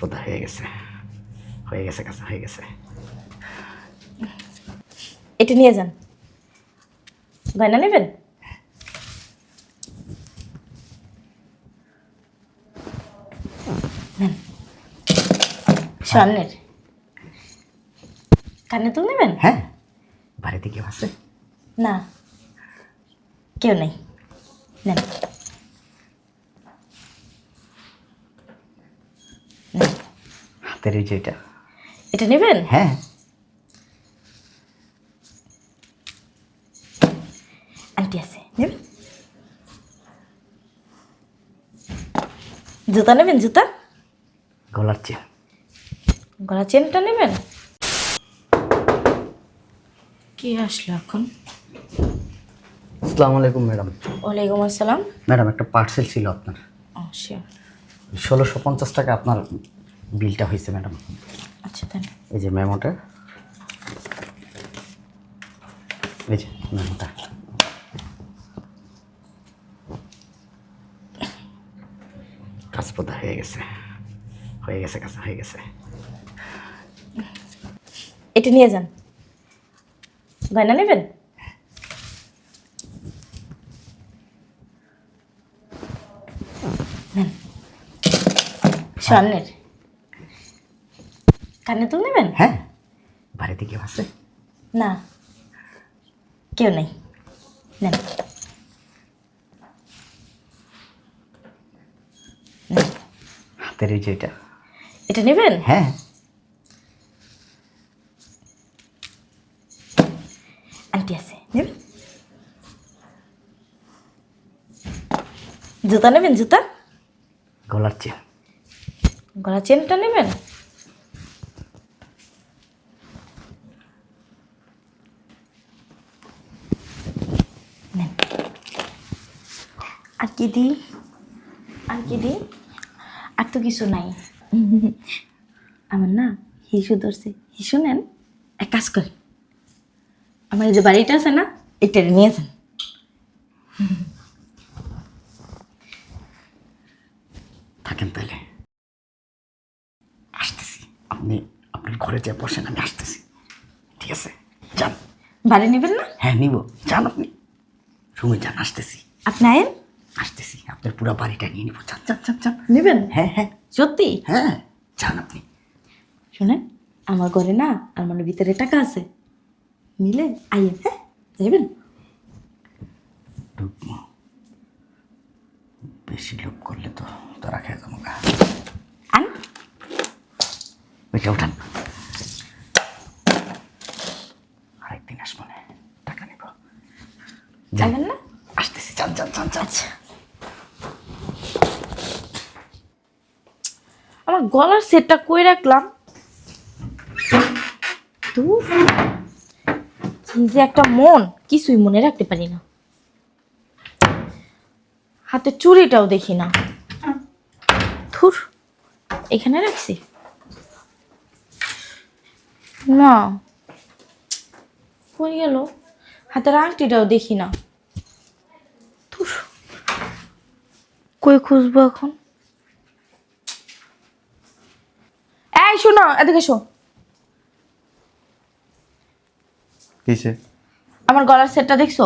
বোধ হয়ে গেছে। হয়ে গেছে কাজ হয়ে গেছে। এটা নিয়ে যান। গয়না নেবেন। স্বর্ণের। কানে তো নেবেন? হ্যাঁ। বাড়িতে কেউ আছে? না। কেউ নেই। নেন। হাতের এই যে এটা এটা নেবেন? হ্যাঁ। আন্টি আছে নেবেন? জুতা নেবেন জুতা? গলার চেন। গলার চেনটা নেবেন? কি আসলো এখন? আসসালামু আলাইকুম ম্যাডাম। ওয়ালাইকুম আসসালাম। ম্যাডাম একটা পার্সেল ছিল আপনার। ষোলোশো পঞ্চাশ টাকা আপনার বিলটা হয়েছে ম্যাডাম। আচ্ছা দেন এই যে মেমোটা। এই যে মেমোটা। কাজ হয়ে গেছে। হয়ে গেছে কাজ হয়ে গেছে। এটা নিয়ে যান। গয়না নেবেন? স্বর্ণের কানে তো নেবেন? হ্যাঁ। বাড়িতে কেউ আছে? না। কেউ নেই। নেন। হাতের এই যে এটা। এটা নেবেন? হ্যাঁ। আন্টি আছে। নেবেন? জুতা নেবেন জুতা? গলার চেন। গলার চেনটা নেবেন? আর কি দিই? আর কি দিই? আর তো কিছু নাই। আমার না হিসু ধরছে। হিসু নেন এক কাজ করে। আমার যে বাড়িটা আছে না এটা নিয়ে যান। থাকেন তাহলে। আসতেছি। আপনি আপনার ঘরে যে বসেন আমি আসতেছি। ঠিক আছে? যান। বাড়ি নেবেন না? হ্যাঁ নিব। যান আপনি। সময় যান আসতেছি। আপনি আয়েন। আসতেছি আপনার পুরো বাড়িটা নিয়ে নিব। যান যান যান যান নেবেন? হ্যাঁ হ্যাঁ। সত্যি? হ্যাঁ যান আপনি। শোনেন আমার ঘরে না আমার ভিতরে টাকা আছে। নিলে আইয়েন হ্যাঁ যাইবেন? বেশি লোভ করলে তো তোরা খেয়ে যাব গা আন। ওইটা উঠান। আরেকদিন আসব না টাকা নেব। যাবেন না? আসতেছি যান যান যান যান। আমার গলার সেটটা কই রাখলাম? যে একটা মন কিছুই মনে রাখতে পারি না। হাতে চুড়িটাও দেখি না। থুর এখানে রাখছি। না। কই গেল। হাতের আংটিটাও দেখি না। ধুর, কই খুঁজবো এখন এই শোনো এদিকে শো। কিসে? আমার গলার সেটটা দেখছ?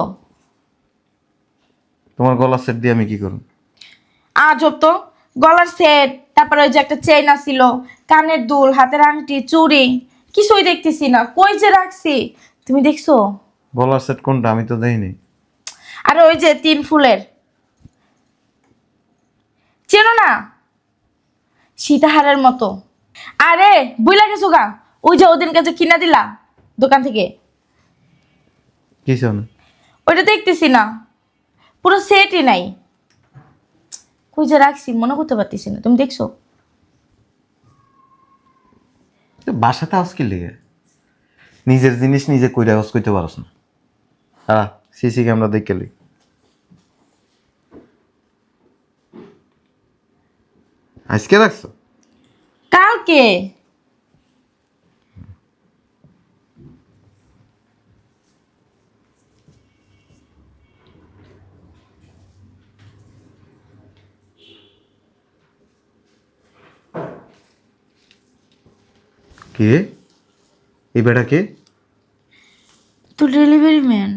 তোমার গলা সেট দিয়ে আমি কি করব? আজব তো। গলার সেট তারপরে ওই যে একটা চেইন আছিল কানের দুল হাতের আংটি চুড়ি কিছুই দেখতেছি না। কই যে রাখছি? তুমি দেখছ? গলার সেট কোনটা? আমি তো দেইনি। আর ওই যে তিন ফুলের। চেনো না? সীতাহারের মতো। আরে বুইলা গেছো গা? ওই যে ওদিন কাছে কিনা দিলা দোকান থেকে? কিসে না ওইটা দেখতেছি না। পুরো সেটই নাই। কই যে রাখছি মনে করতে পারতেছি না। তুমি দেখছ? বাসাতে আস কি লেগে? নিজের জিনিস নিজে কইরা আওয়াজ কইতে পারস না। হ্যাঁ সিসি ক্যামেরা দেখে লি। আজকে রাখছো? কালকে? কে? এই বেটা কে? তো ডেলিভারি ম্যান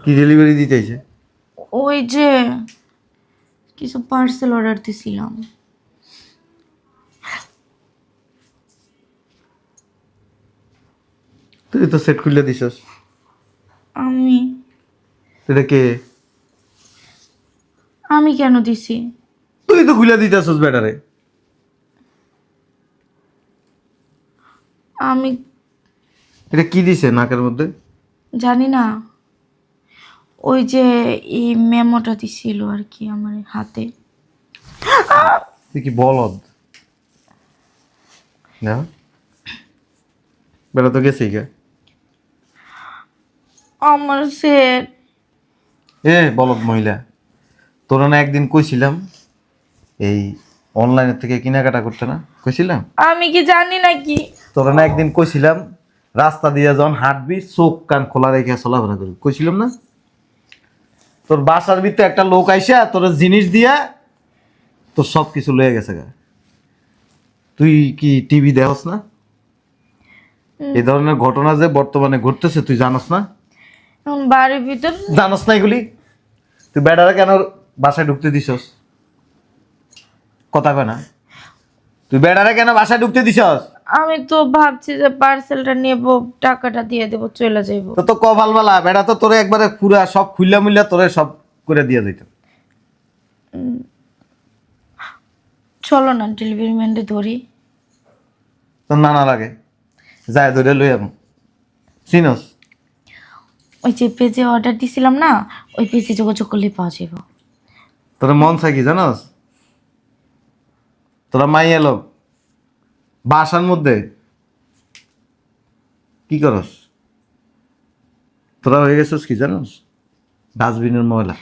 কি ডেলিভারি দিতে ওই যে কিছু পার্সেল অর্ডার দিছিলাম। তুই তো সেট খুলে দিছস। আমি। এটা কে? আমি কেন দিছি? তুই তো খুলে দিতেছস বেটারে আমি। এটা কি দিছে নাকের মধ্যে? জানি না। ওই যে এই মেমোটা দিছিল আর কি আমার হাতে। তুই কি বলদ? না? বেটা তো গেছি কে আমার সেট। এ বলদ মহিলা তোরা না একদিন কইছিলাম এই অনলাইনের থেকে কেনাকাটা করতে না? কইছিলাম? আমি কি জানি নাকি তোরা না একদিন কইছিলাম রাস্তা দিয়ে যখন হাঁটবি চোখ কান খোলা রেখে চলাফেরা করবি। কইছিলাম না? তোর বাসার ভিতরে একটা লোক আইসা তোর জিনিস দিয়া তোর সব কিছু লয়ে গেছে গা। তুই কি টিভি দেখস না? এই ধরনের ঘটনা যে বর্তমানে ঘটতেছে তুই জানোস না? বাড়ির ভিতর জানোস না এগুলি? তুই বেড়ারা কেন বাসায় ঢুকতে দিছস? কথা কয় না। তুই বেড়ারা কেন বাসায় ঢুকতে দিছস? আমি তো ভাবছি যে পার্সেলটা নেব টাকাটা দিয়ে দেবো চলে যাইব। তো তো কপাল বালা বেড়া তো তোরে একবারে পুরা সব খুললা মুল্লা তোরে সব করে দিয়ে দিত। চলো না ডেলিভারি ম্যানটা ধরি। তোর নানা লাগে। যায় ধরে লই যাব চিনস? ওই যে পেজে অর্ডার দিছিলাম না ওই পেজে যোগাযোগ করলে পাওয়া যাবে তোর মন চাই কি জানস? তোরা মাই এলো বাসার মধ্যে কি করস? তোরা হয়ে গেছিস কি জানোস? ডাস্টবিনের ময়লা।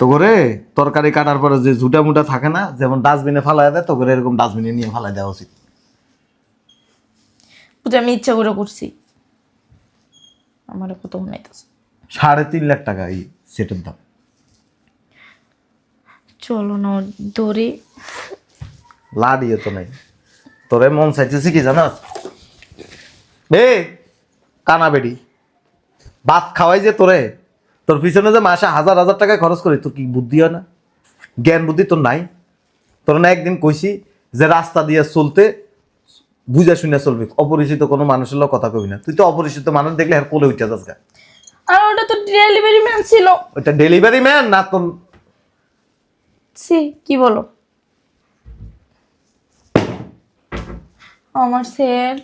তো করে তরকারি কাটার পরে যে ঝুটা মুটা থাকে না যেমন ডাস্টবিনে ফালাই দেয় তো করে এরকম ডাস্টবিনে নিয়ে ফালাই দেওয়া উচিত। বুঝে আমি ইচ্ছা করে করছি। আমার কত মনে হইতেছে সাড়ে তিন লাখ টাকা এই সেটের দাম। চলো না ধরি লাড়িয়ে তো নাই। তোরে মন চাইতেছি কি জানাস? বে কানা বেডি। ভাত খাওয়াই যে তোরে। তোর পিছনে যে মাসে হাজার হাজার টাকা খরচ করি তোর কি বুদ্ধি হয় না? জ্ঞান বুদ্ধি তোর নাই। তোর না একদিন কইছি যে রাস্তা দিয়ে চলতে বুঝা শুনে চলবি অপরিচিত কোনো মানুষের লোক কথা কবি না। তুই তো অপরিচিত মানুষ দেখলে আর কোলে উঠে যাস গা। আর ওটা তো ডেলিভারি ম্যান ছিল। ওইটা ডেলিভারি ম্যান না তোর? সি কি বলো? আমার সেট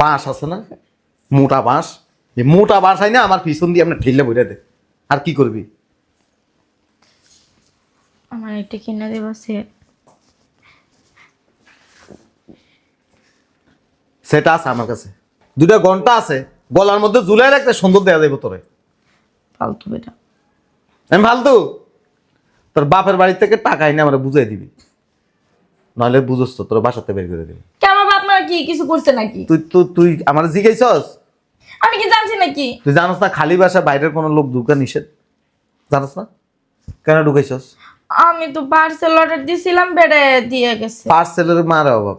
বাঁশ আছে না? মোটা বাঁশ। এই মোটা বাঁশ হয় না আমার পিছন দিয়ে আমরা ঠেললে বইটা দে। আর কি করবি? আমার একটা কিনে দেবা সেট সেটা আছে আমার কাছে। দুটা ঘণ্টা আছে গলার মধ্যে ঝুলাই রাখতে সুন্দর দেওয়া যাবে তোরে। ফালতু বেটা। আমি ফালতু? তোর বাপের বাড়ি থেকে টাকা এনে আমরা বুঝাই দিবি। নাহলে বুঝোস তো তোর বাসাতে বের করে দিবি। কে আমার বাপ মা কি কিছু করছে নাকি? তুই তো তুই আমার জিজ্ঞাসস? আমি কি জানছি নাকি? তুই জানোস না খালি বাসা বাইরের কোনো লোক ঢুকা নিষেধ? জানোস না? কেন ঢুকাইছস? আমি তো পার্সেল অর্ডার দিছিলাম বেড়ে দিয়ে গেছে। পার্সেলের মারা অভাব।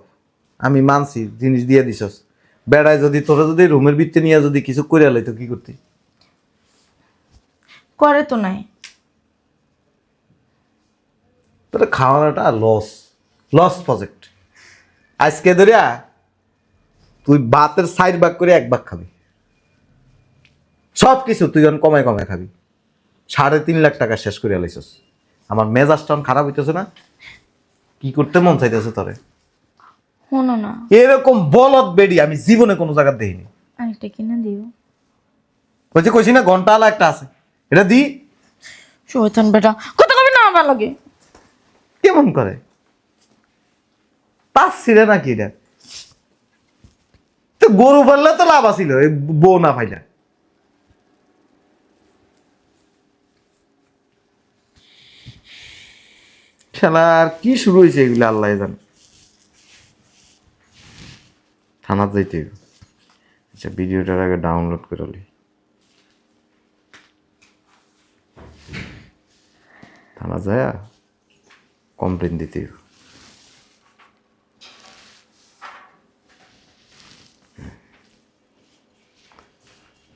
আমি মানছি জিনিস দিয়ে দিছস। বেড়ায় যদি তোরা যদি রুমের ভিত্তি নিয়ে যদি কিছু করে লইতো কি করতি? করে তো নাই। তোর খাওয়ানোটা লস লস প্রজেক্ট আজকে ধরিয়া তুই ভাতের সাইড ভাগ করে এক ভাগ খাবি। সব কিছু তুই এখন কমায় কমায় খাবি। সাড়ে তিন লাখ টাকা শেষ করে আলাইছস আমার মেজাজটা খারাপ হইতেছে না? কি করতে মন চাইতেছে তোরে? শোনো না। এরকম বলদ বেডি আমি জীবনে কোনো জায়গা দেখিনি। আরেকটা কিনে দিও। কইছি না ঘণ্টা আলা একটা আছে। এটা দি। শৈতান বেটা কবি না আমার লাগে? কেমন করে? পাঁচ ছিঁড়ে নাকি এটা? তো গরু পারলে তো লাভ আছিল বউ না পাইলা। খেলার কি শুরু হয়েছে এগুলো আল্লাহ জানে। থানা যাইতে আচ্ছা ভিডিওটার আগে ডাউনলোড করে লি থানা যায় কমপ্লেন দিতে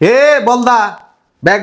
হে বলদা, ব্যাগ